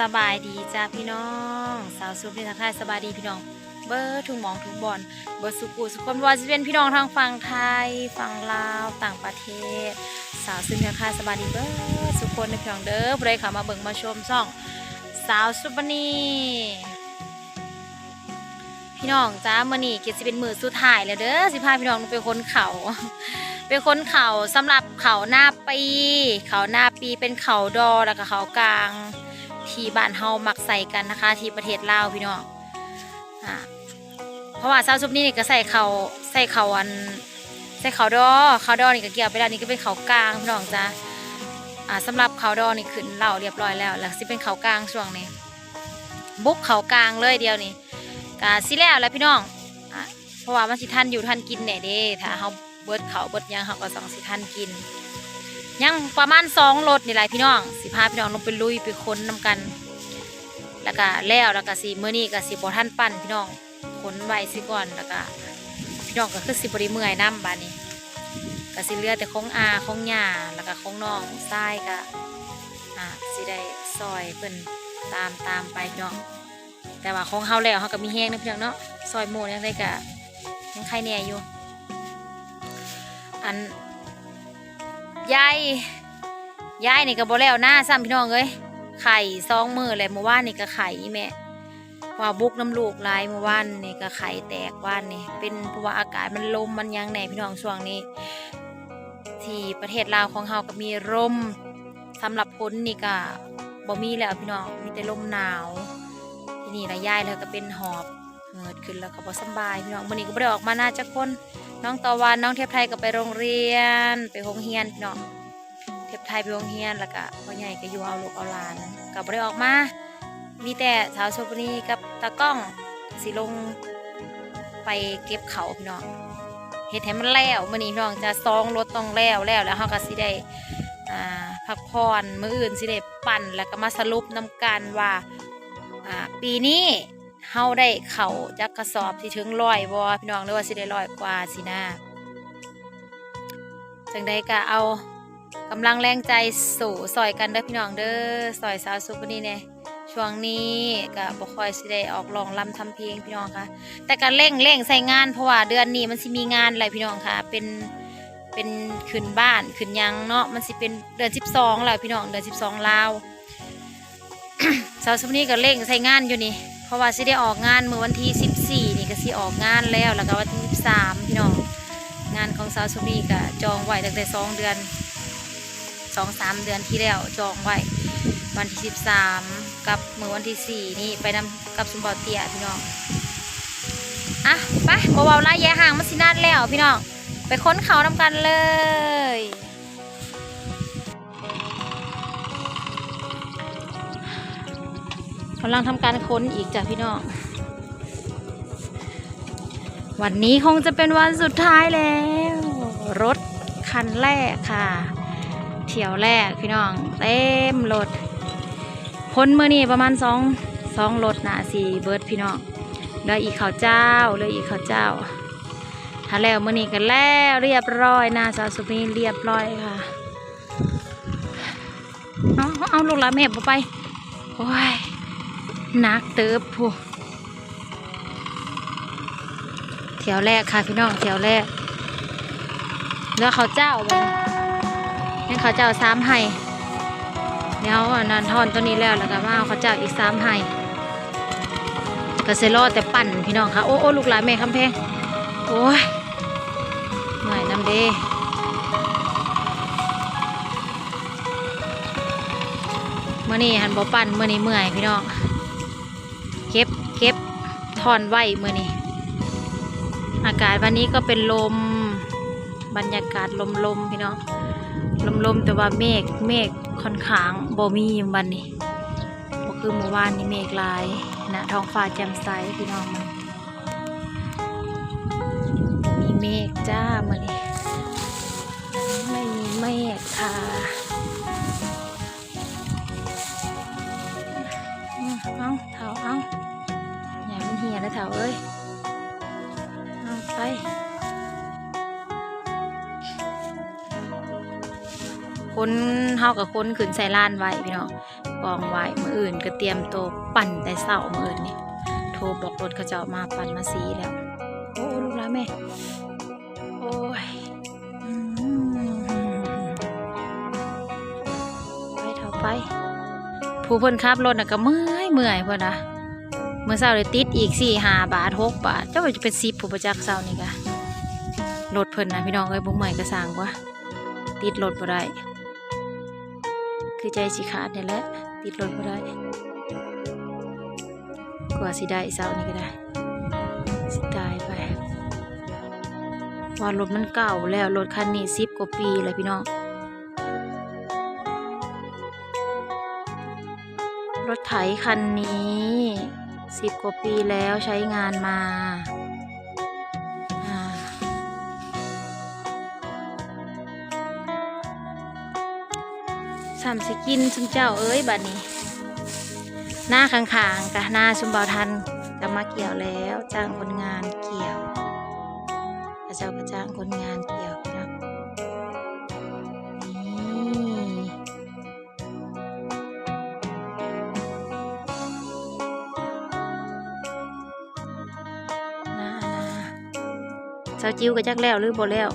สบายดีจ้าพี่น้อง สาวซุปนี่ทักทายสบายดีพี่น้อง เบอร์ทุกหมองทุกบอลเบอร์สุกุสุขคนวาจะเป็นพี่น้องทางฝั่งไทยฝั่งลาวต่างประเทศ สาวซุปนี่ทักทายสบายดีเบอร์สุขคนในพี่น้องเด้อผู้ใดเข้ามาเบิ่งมาชมช่อง สาวซุปนีพี่น้องจ้ามื่อนี้เกียรติเป็นมือสุดท้ายแล้วเด้อสิพาพี่น้องไปค้นเขาเป็นคนเขาสำหรับเขาหน้าปี เขาหน้าปีเป็นเขาดอแล้วก็เขากลาง ที่บ้านเฮามักใส่กันนะคะ ที่ประเทศลาวพี่น้องอ่าเพราะว่าซาวซุปนี่นี่ก็ใส่เขาใส่เขาอันใส่เขาดอเขาดอนี่ก็เกี่ยวไปแล้วนี่ก็เป็นเขากลางพี่น้องจ้าอ่าสำหรับเขาดอนี่ขึ้นเหล่าเรียบร้อยแล้ว แล้วสิเป็นเขากลางช่วงนี้บุกเขากลางเลยเดียวนี่กาสิแล้วแหล้วพี่น้องอะเพราะว่ามันสิทันอยู่ทันกินแหน่ยเด้ถ้าเฮาเบิดเขาเบิดยังเฮาก็ต้องสิทันกิน ยังประมาณสองรถนี่แหละพี่น้องสิพาพี่น้องลงไปลุยไปค้นนำกัน แล้วก็แล้วแล้วก็สิมื้อนี้ก็สิบ่ทันปั่นพี่น้องค้นไว้สิก่อนแล้วก็พี่น้องก็คือสิบ่ได้เมื่อยนํบาดนี้ก็สิเลือแต่ของอาของย่าแล้วก็ของน้องทรายก็อ่าสิได้ซอยเพิ่นตามตามไปพี่น้องแต่ว่าของเฮาแล้วเฮาก็มีแห้งนะพี่น้องเนาะซอยหมูยังได้ก็ยังใครแน่อยู่อัน ยายยายนี่ก็บ่แล้วหน้าซ้ำพี่น้องเอ้ยไข่ซองมือเลยเมื่อวานนี่ก็ไข่แม่ว่าบุกน้ำลูกหลายเมื่อวานนี่ก็ไข่แตกว่านนี่เป็นเพราะว่าอากาศมันลมมันยังแหน่พี่น้องช่วงนี้ ที่ประเทศลาวของเฮาก็มีลมสำหรับพ้นนี่ก็บ่มีแล้วพี่น้องมีแต่ลมหนาวที่นี่ละยายแล้วก็เป็นหอบเหิดขึ้นแล้วก็บ่สบายพี่น้องวันนี้ก็บ่ได้ออกมาน่าจะคน น้องตะวันน้องเทพไทยก็ไปโรงเรียน ไปโรงเรียนพี่น้องเทพไทยไปโรงเรียนแล้วก็พ่อใหญ่ก็อยู่เอาลูกเอาหลานก็บ่ได้ออกมา มีแต่สาวโชปนีกับตากล้องสิลงไปเก็บเขาพี่น้องเฮ็ดให้มันแล้วมื้อนี้พี่น้องจะซองรถต้องแล้วแล้วแล้วเฮาก็สิได้อ่าพักผ่อนมื้ออื่นสิได้ปั่นแล้วก็มาสรุปนำกันว่าอ่าปีนี้ เฮาได้เข่าจักกระสอบสิถึงร้อยบ่พี่น้องหรือว่าสิได้ร้อยกว่าสินะจังใดก็เอากำลังแรงใจสู่ซอยกันเด้อพี่น้องเด้อซอยสาวสุปนี่แน่ช่วงนี้ก็บ่ค่อยสิได้ออกร้องลำทำเพลงพี่น้องค่ะ แต่ก็เร่งเร่งใส่งานเพราะว่าเดือนนี้มันสิมีงานอะไรพี่น้องค่ะ เป็นเป็นขึ้นบ้านขึ้นยังเนาะมันสิเป็นเดือนสิบสองแล้วพี่น้องเดือนสิบสองลาวสาวสุปนี่ก็เร่งใส่งานอยู่นี่ ราะว่าสิได้ออกงานเมื่อวันที่สิบสี่นี่ก็สิออกงานแล้วแล้วก็วันที่สิบสามพี่น้องงานของสาวสุปนี่ก็จองไว้ตั้งแต่สองเดือนสองสามเดือนที่แล้วจองไว้วันที่สิบสามกับเมื่อวันที่สี่นี่ไปนำกับสุมบอเตียพี่น้องอะไปเบาๆไล่แย่ห่างมาสินาดแล้วพี่น้องไปค้นเขานำกันเลย กำลังทำการค้นอีกจ้ะพี่น้องวันนี้คงจะเป็นวันสุดท้ายแล้ว รถคันแรกค่ะ เที่ยวแรกพี่น้อง เต็มรถพ้นเมื่อนี้ประมาณสองสองรถนะสี่เบิร์ดพี่น้องเหลืออีกข้าวเจ้าเหลืออีกข้าวเจ้า ถ้าแล้วเมื่อนี้กันแล้วเรียบร้อยนะสาวสุนีเรียบร้อยค่ะเอาเอาลูกหลานแม่ไปโอ้ย นักเติบพูเที่ยวแรกค่ะพี่น้องเที่ยวแรกเหลือข้าเจ้าบ่นี่ข้าวเจ้าสามไห้เดี๋ยวอันนันทอนตัวนี้แล้วแล้วก็มาเอาข้าเจ้าอีกสามไห้ก็เซรอแต่ปั่นพี่น้องค่ะโอ้โอ้ลูกหลานแม่คำแพงโอ้ยเหนื่อยน้ำเด้เมื่อนี้หันบ่ปั่นเมื่อนี้เมื่อยพี่น้อง ก็บทอนไว้เมื่อนี้อากาศวันนี้ก็เป็นลมบรรยากาศลมลมพี่น้องลมลมแต่ว่าเมฆเมฆค่อนข้างบ่มีวันนี้บ่คือเมื่อวานนี้เมฆลายนะท้องฟ้าแจ่มใสพี่น้องมันมีเมฆจ้ามื่อนี้ เอ้ยเอาไปคนเฮากับคนขึ้นใส่ล้านไว้พี่น้องกองไว้มืออื่นก็เตรียมตัวปั่นแต่เสามืออื่นนี่โทรบอกรถเขาจะมาปั่นมาสีแล้ว โอ้ลูกหลาแม่โอ้ยไปเถอะไป ผู้เพิ่นขับรถน่ะก็เมื่อยเมื่อยเพิ่นนะ เมื่อเช้าเลยติดอีกสี่หาบาทหกบาท เจ้าจะเป็นสิบผู้ประจักษ์เช้านี่กะรถเพิ่นนะพี่น้องเอ้ยบุ้งใหม่ก็สั่งว่าติดรถบ่ได้ คือใจสิขาดนี่แหละ ติดรถบ่ได้กว่าสิได้เช้านี่ก็ได้ สิตายไปว่ารถมันเก่าแล้วรถคันนี้สิบกว่าปีเลยพี่น้องรถไถคันนี้ สิบกว่าปีแล้วใช้งานมาสามสิกินชุมเจ้าเอ้ยบัดนี้ หน้าข้างๆกะหน้าชุมเบาทันก็มาเกี่ยวแล้ว จ้างคนงานเกี่ยวพระเจ้าก็จ้างคนงานเกี่ยวาวจิ้วก็จักแล้วหรือบ่แล้ว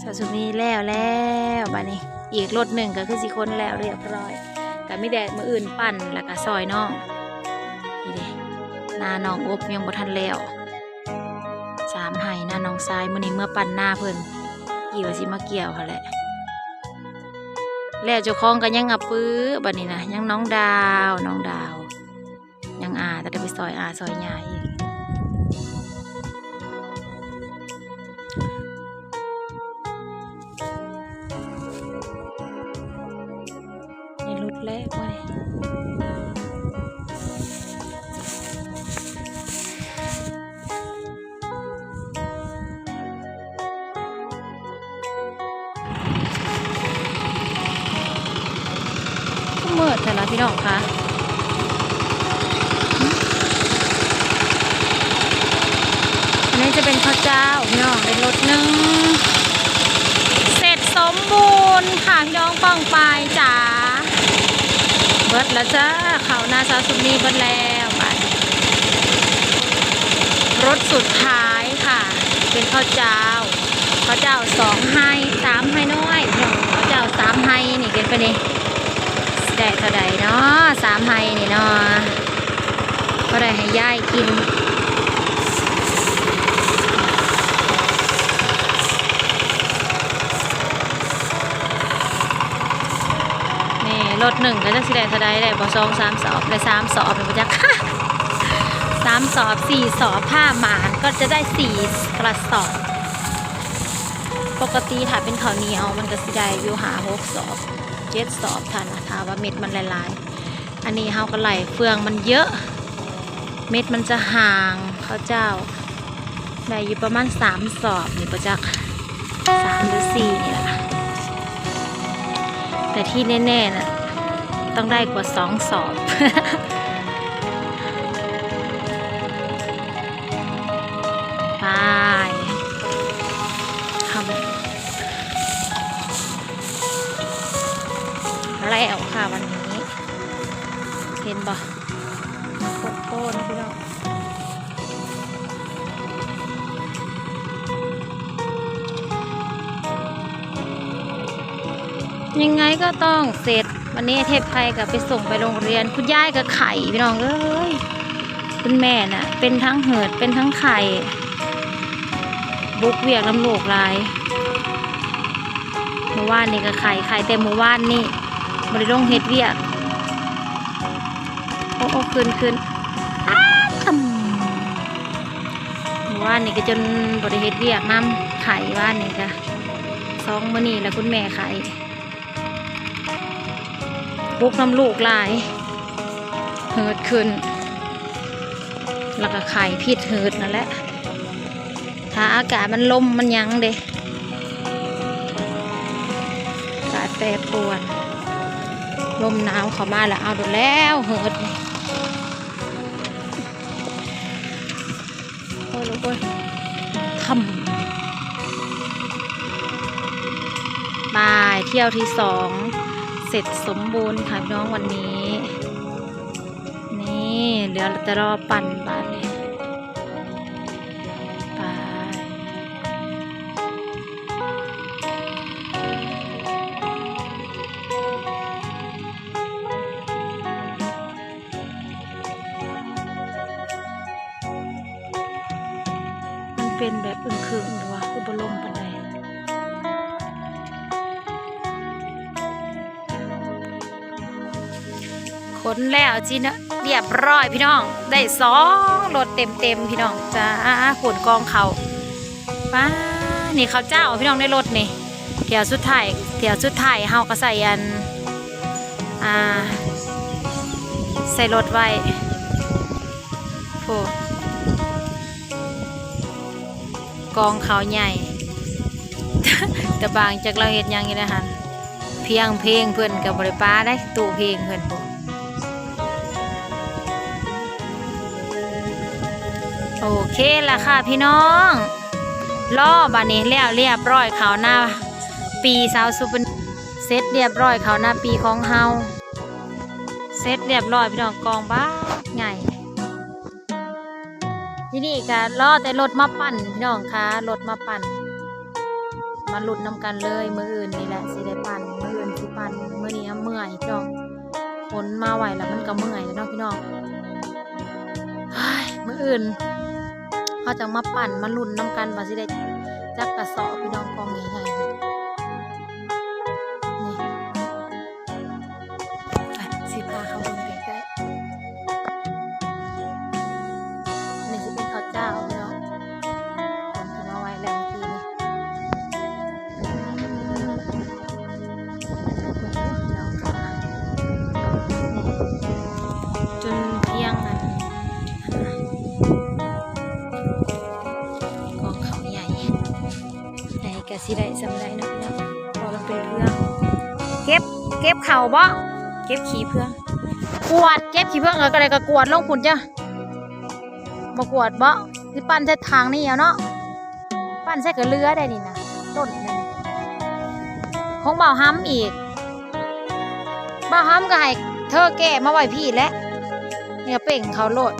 สาวสุนีแล้วแล้วบัดนี้อีกรถหนึ่งก็คือสิคนแล้วเรียบร้อยก็ไม่แดดมืออื่นปั่นแล้วก็ซอยน้องนี่เด้หนาน้องอบยังบ่ทันแล้วสามไห้หน้าน้องทรายมื้อนี้เมื่อปั่นหน้าเพิ่นกี่ว่าสิมาเกี่ยวค่ะแหละแล้วเจ้าของก็ยังอับปื้อบัดนี้นะยังน้องดาวน้องดาว ยังอาแต่ได้ไปซอยอาซอยยาอีก เมื่อแต่ละพี่น้องคะอันนี้จะเป็นข้าวเจ้าพี่น้องเป็นรถหนึ่งเสร็จสมบูรณ์ค่ะพี่น้องป้องปลายจ๋าเบิดแล้วจ้าเขานาซาซุนีเบิดแล้วไปรถสุดท้ายค่ะ เป็นข้าวเจ้าข้าวเจ้าสองให้สามให้น้อยพี่น้องข้าวเจ้าสามให้นี่เกินไปนี่ ได้เท่าใดเนาะสามให้นี่เนาะก็ได้ให้ย่ายกินนี่รถหนึ่งก็จะสิได้เท่าใดได้บ่สองสามสอบได้สามสอบเป็นประจักษ์สามสอบสี่สอบผ้าหมานก็จะได้สี่กระสอบปกติถ้าเป็นข้าวเหนียวมันก็สิได้อยู่หาหกสอบ เจ็ดสอบทันนะถ้าว่าเม็ดมันหลายๆ อันนี้เฮากะไหลเฟืองมันเยอะ เม็ดมันจะห่างข้าวเจ้าได้อยู่ประมาณสามสอบนี่ประจักษ์สามหรือสี่นี่แหละแต่ที่แน่ๆน่ะต้องได้กว่าสองสอบ แล้วค่ะวันนี้เห็นบ่โคตรโคตรพี่น้องยังไงก็ต้องเสร็จวันนี้เทพไทยกับไปส่งไปโรงเรียน คุณยายกับไข่พี่น้องเอ้ยคุณแม่น่ะ เป็นทั้งเหิดเป็นทั้งไข่บุกเวียกลำโลกลายเมื่อวานนี่ก็ไข่ไข่แต่เมื่อวานนี่ บริลงเฮ็ดเวียกโอ้โอ้คืนคืนอ้าทำว่านนี่ก็จนบริเฮ็ดเวียกน้ำไข่ว่านนี่ก็สองมื้อนี่แล้วคุณแม่ไข่บุกน้ำลูกลายเหิดขึ้น แล้วก็ไข่พิษเหิดนั่นแหละ ถ้าอากาศมันลมมันยังเด้อากาศแปรปรวน ลมหนาวเข้ามาแล้วเอาดูแล้วเหิดนี่โอ้ยลูกโอ้ยทำบายเที่ยวที่สองเสร็จสมบูรณ์ค่ะพี่น้องวันนี้ นี่เดี๋ยวเราจะรอปั่นบ้านนี้ไป เป็นแบบอึมครึมหรือว่าคือบลมปันใดขนแล้วจีนะเรียบร้อยพี่น้อง ได้สองรถเต็มเต็มๆพี่น้องจ้าขนกองเขาป้านี่เขาเจ้าพี่น้องได้รถนี่เดี๋ยวสุดท้ายเดี๋ยวสุดท้ายเฮาก็ใส่อันอ่าใส่รถไว้โอ้ กองเขาใหญ่ แต่บางจากเราเห็นยังอยู่นะฮะเพียงเพลงเพื่อนกับบริป้าได้ตู้เพลงเพื่อนบ่โอเคละค่ะพี่น้องล่อบันนี้แล้วเรียบร้อยเขาหน้า ปีสาวสุปเซตเรียบร้อยเขาหน้าปีของเฮาเซตเรียบร้อยพี่น้องกองบ้าใหญ่ ที่นี่ก็ล่อแต่รถมาปั่นพี่น้องคะรถมาปั่น มาหลุดนำกันเลยมืออื่นนี่แหละสิได้ปั่นมืออื่นสิปั่นมือนี้เมื่อยพี่น้องขนมาไหวแล้วมันก็เมื่อยแล้วเนาะพี่น้องมืออื่นเขาจะมาปั่นมาหลุ่นน้ำกันว่าสิได้จักกระสอบพี่น้องกองใหญ่ๆ กะสิได้สำไรเนาะพี่น้องพอมันเป็นเพื่องเก็บเก็บเข่าบ่เก็บขี้เพื่องกวดเก็บขี้เพื่องเออก็เลยก็กวาดลงพุ่นจ้ะมากวาดบ่ที่ปั้นใช้ทางนี่เอาเนาะปั้นใช้กับเรือได้นี่นะต้นนี่ของเบาห้ำอีกเบาห้ำก็ให้เธอแก่มาไว้พี่แล้วเนี่ยเป่งเขาโลด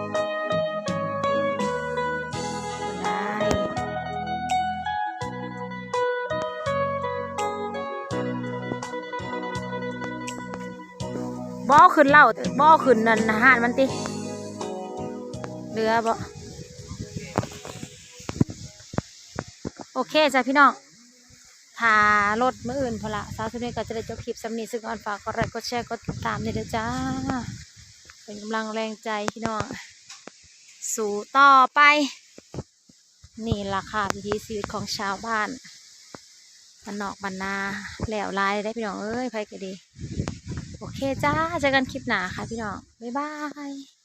บ่อขึ้นเหล่าบ่อขึ้นนั่นอาหารมันติเรือบ่โอเคจ้ะพี่น้องถ้ารถมื่ออื่นพละสาวสุนีก็จะได้จบคลิปสำนีซึ่งก่อนฝากกดไลค์กดแชร์กดติดตามนี่เด้อจ้า เป็นกำลังแรงใจพี่น้อง สู่ต่อไป นี่ราคาวิถีชีวิตของชาวบ้านบ้านนอกบ้านนาแหล้วลายได้พี่น้องเอ้ยไปกันดี เคจ้าเจอกันคลิปหน้าค่ะพี่น้อง บ๊ายบาย